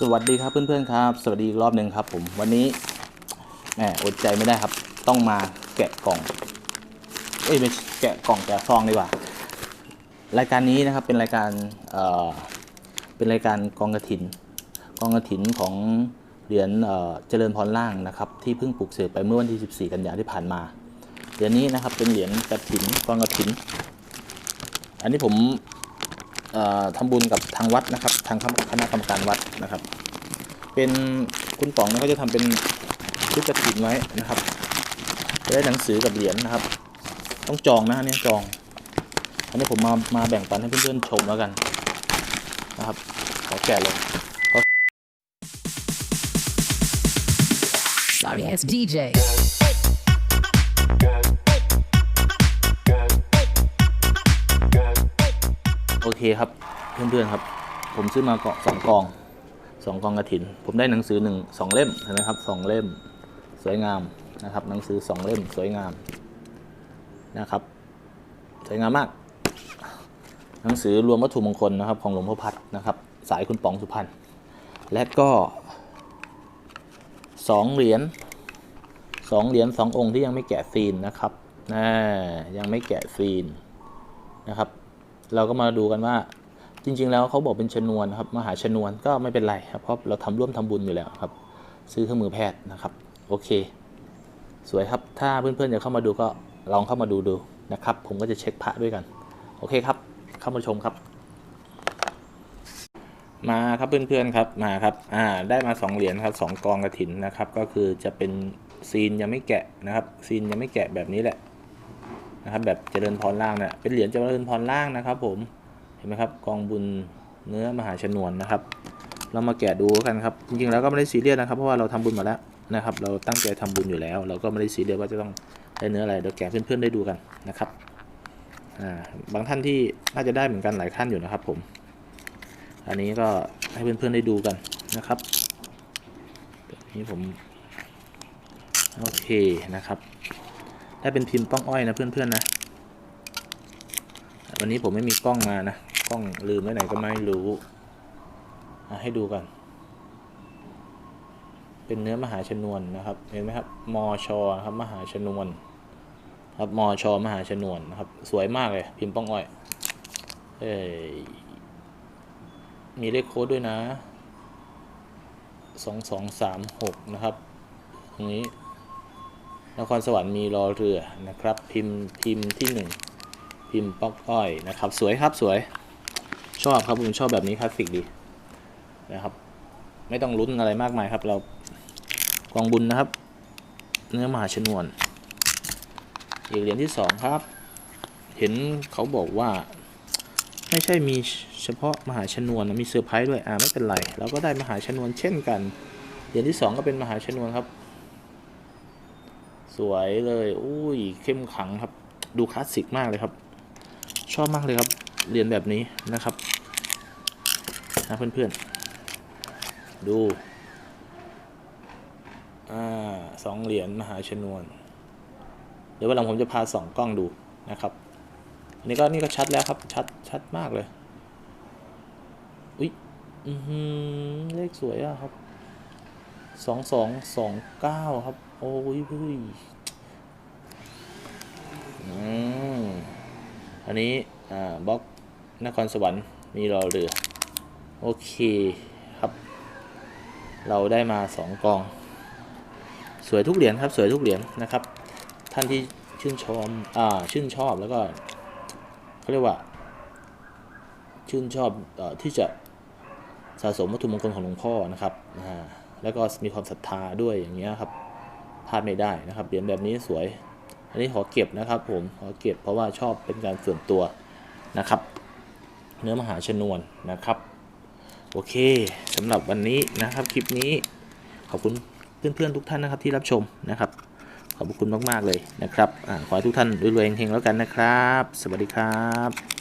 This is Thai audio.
สวัสดีครับเพื่อนๆครับ สวัสดีอีกรอบหนึ่งครับผมวันนี้แหมอดใจไม่ได้ครับ ต้องมาแกะกล่อง เอ้ยไม่แกะกล่องแกะซองดีกว่า รายการนี้นะครับเป็นรายการเอ่อเป็นรายการกองกระถิน กองกระถินของเหรียญเอ่อเจริญพรล่างนะครับ ที่เพิ่งปลูกเสกไปเมื่อวันที่ 14 กันยายนที่ผ่านมาเหรียญนี้นะครับเป็นเหรียญกระถินกองกระถิน อันนี้ผม ทำบุญกับทางวัดนะครับ ทางคณะกรรมการวัดนะครับ เป็นคุณป๋องเนี่ยเขาจะทำเป็นชุดกระถิ่นไว้นะครับจะได้หนังสือกับเหรียญนะครับ ต้องจองนะอันนี้จองอันนี้ผมมามาแบ่งปันให้เพื่อนๆชมแล้วกันนะครับขอแกะเลย Sorry ass DJ. เคครับเพื่อนๆครับ ผมซื้อมาเกาะสองกองสองกองกระถิน ผมได้หนังสือหนึ่งสองเล่มเห็นะครับสองเล่มสวยงามนะครับ หนังสือสองเล่มสวยงามนะครับ สวยงามมาก หนังสือรวมวัตถุมงคลนะครับของหลวงพ่อพัดนะครับ สายคุณป๋องสุพรรณและก็สองเหรียญสองเหรียญสององค์ที่ยังไม่แกะซีนนะครับนะยังไม่แกะซีนนะครับ เราก็มาดูกันว่าจริง ๆ แล้วเขาบอกเป็นชนวนครับมหาชนวนก็ไม่เป็นไรครับเพราะเราทำร่วมทำบุญอยู่แล้วครับ ซื้อเครื่องมือแพทย์นะครับ โอเค สวยครับถ้าเพื่อนๆอยากเข้ามาดูก็ลองเข้ามาดูดูนะครับ ผมก็จะเช็คพระด้วยกัน โอเคครับ เข้ามาชมครับ มาครับเพื่อนๆครับมาครับอ่าได้มาสองเหรียญครับสองกองกระถินนะครับ ก็คือจะเป็นซีนยังไม่แกะนะครับ ซีนยังไม่แกะแบบนี้แหละ นะครับแบบเจริญพรล่างเนี่ยเป็นเหรียญเจริญพรล่างนะครับ ผมเห็นไหมครับกองบุญเนื้อมหาชนวนนะครับ เรามาแกะดูกันครับจริงๆแล้วก็ไม่ได้ซีเรียสนะครับเพราะว่าเราทำบุญมาแล้วนะครับ เราตั้งใจทำบุญอยู่แล้ว เราก็ไม่ได้ซีเรียสว่าจะต้องได้เนื้ออะไรเดี๋ยวแกะเพื่อนๆได้ดูกันนะครับอ่าบางท่านที่น่าจะได้เหมือนกันหลายท่านอยู่นะครับ ผม อันนี้ก็ให้เพื่อนๆได้ดูกันนะครับแบบนี้ผมโอเคนะครับ ถ้าเป็นพิมพ์ป้องอ้อยนะเพื่อนๆนะ วันนี้ผมไม่มีกล้องมานะ กล้องลืมไว้ไหนก็ไม่รู้ให้ดูกัน เป็นเนื้อมหาชนวนนะครับ เห็นไหมครับ มอชอครับมหาชนวน ครับมอชอมหาชนวนนะครับ สวยมากเลย พิมพ์ป้องอ้อย เอ้ย มีเลขโค้ดด้วยนะสองสองสามหกนะครับ ตรงนี้ นครสวรรค์มีรอเรือนะครับ พิมพ์พิมพ์ที่หนึ่งพิมพ์ป๊อกอ้อยนะครับ สวยครับสวยชอบครับผมชอบแบบนี้คลาสสิกดีนะครับ ไม่ต้องลุ้นอะไรมากมายครับ เรากองบุญนะครับ เนื้อมหาชนวนอีกเหรียญที่สองครับ เห็นเขาบอกว่า ไม่ใช่มีเฉพาะมหาชนวนนะมีเซอร์ไพรส์ด้วยอ่าไม่เป็นไรเราก็ได้มหาชนวนเช่นกันเหรียญที่สองก็เป็นมหาชนวนครับ สวยเลย อุ้ย เข้มขังครับ ดูคลาสสิกมากเลยครับ ชอบมากเลยครับ เรียนแบบนี้นะครับ นะเพื่อนๆ ดู อ่าสองเหรียญมหาชนวน เดี๋ยววันหลังผมจะพาสองกล้องดูนะครับ อันนี้ก็นี่ก็ชัดแล้วครับ ชัดชัดมากเลย อุ้ย อือหือ เลขสวยอะครับสองสองสองเก้าครับ โอ้ยเฮ้ยอืมอันนี้ อ่าบล็อกนครสวรรค์มีรอเรือ โอเคครับ เราได้มาสองกอง สวยทุกเหรียญครับ สวยทุกเหรียญนะครับ ท่านที่ชื่นชมอ่าชื่นชอบแล้วก็เขาเรียกว่า ชื่นชอบออที่จะสะสมวัตถุมงคลของหลวงพ่อนะครับอ่าแล้วก็มีความศรัทธาด้วยอย่างเงี้ยครับ พลาดไม่ได้นะครับเหรียญแบบนี้สวย อันนี้ขอเก็บนะครับผมขอเก็บเพราะว่าชอบเป็นการส่วนตัวนะครับ เนื้อมหาชนวนนะครับ โอเคสำหรับวันนี้นะครับคลิปนี้ขอบคุณเพื่อนๆทุกท่านนะครับที่รับชมนะครับ ขอบคุณมากๆเลยนะครับอขอให้ทุกท่านรวยๆเฮงๆแล้วกันนะครับ สวัสดีครับ